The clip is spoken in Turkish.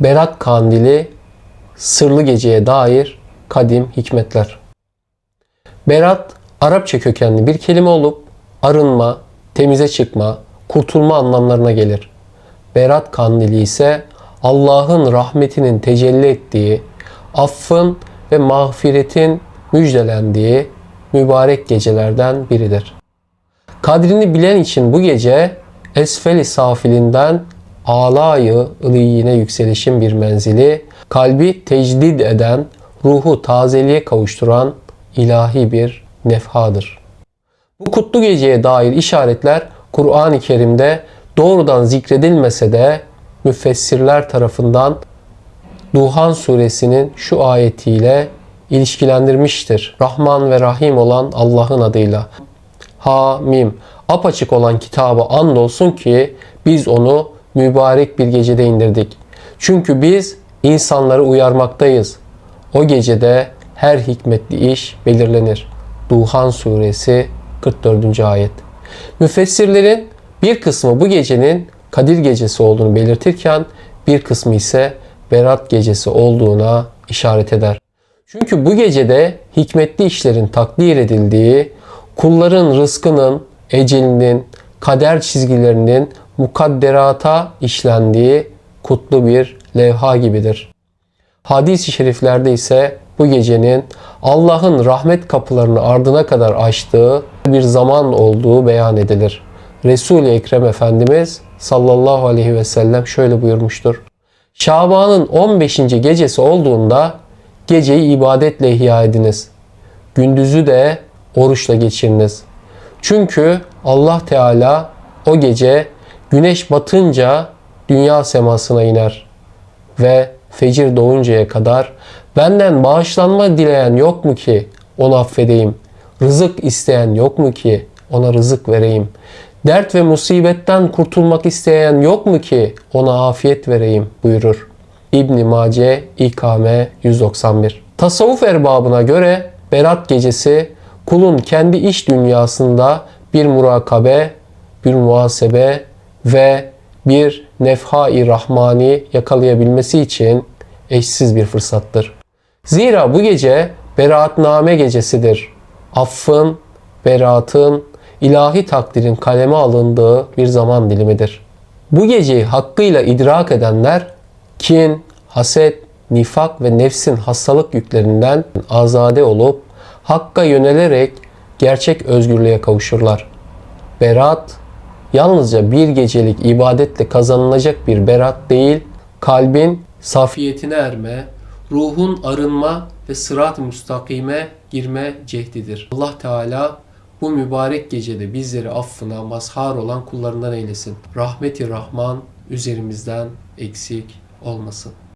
Berat Kandili Sırlı Geceye dair kadim hikmetler. Berat Arapça kökenli bir kelime olup arınma, temize çıkma, kurtulma anlamlarına gelir. Berat Kandili ise Allah'ın rahmetinin tecelli ettiği, affın ve mağfiretin müjdelendiği mübarek gecelerden biridir. Kadrini bilen için bu gece esfeli safilinden alayı ılıyine yükselişin bir menzili, kalbi tecdid eden, ruhu tazeliğe kavuşturan ilahi bir nefhadır. Bu kutlu geceye dair işaretler Kur'an-ı Kerim'de doğrudan zikredilmese de müfessirler tarafından Duhan suresinin şu ayetiyle ilişkilendirmiştir. Rahman ve Rahim olan Allah'ın adıyla. Hamim. Apaçık olan kitaba andolsun ki biz onu mübarek bir gecede indirdik. Çünkü biz insanları uyarmaktayız. O gecede her hikmetli iş belirlenir. Duhan suresi 44. ayet. Müfessirlerin bir kısmı bu gecenin Kadir gecesi olduğunu belirtirken bir kısmı ise Berat gecesi olduğuna işaret eder. Çünkü bu gecede hikmetli işlerin takdir edildiği, kulların rızkının, ecelinin, kader çizgilerinin mukadderata işlendiği kutlu bir levha gibidir. Hadis-i şeriflerde ise bu gecenin Allah'ın rahmet kapılarını ardına kadar açtığı bir zaman olduğu beyan edilir. Resul-i Ekrem Efendimiz sallallahu aleyhi ve sellem şöyle buyurmuştur. Şaban'ın 15. gecesi olduğunda geceyi ibadetle ihya ediniz. Gündüzü de oruçla geçiriniz. Çünkü Allah Teala o gece güneş batınca dünya semasına iner ve fecir doğuncaya kadar benden bağışlanma dileyen yok mu ki onu affedeyim? Rızık isteyen yok mu ki ona rızık vereyim? Dert ve musibetten kurtulmak isteyen yok mu ki ona afiyet vereyim buyurur. İbn Mace İkame 191. Tasavvuf erbabına göre Berat gecesi kulun kendi iş dünyasında bir murakabe, bir muhasebe ve bir nefhai rahmani yakalayabilmesi için eşsiz bir fırsattır. Zira bu gece beraatname gecesidir. Affın, beraatın, ilahi takdirin kaleme alındığı bir zaman dilimidir. Bu geceyi hakkıyla idrak edenler kin, haset, nifak ve nefsin hastalık yüklerinden azade olup hakka yönelerek gerçek özgürlüğe kavuşurlar. Berat yalnızca bir gecelik ibadetle kazanılacak bir berat değil, kalbin safiyetine erme, ruhun arınma ve sırat-ı müstakime girme cehdidir. Allah Teala bu mübarek gecede bizleri affına mazhar olan kullarından eylesin. Rahmeti Rahman üzerimizden eksik olmasın.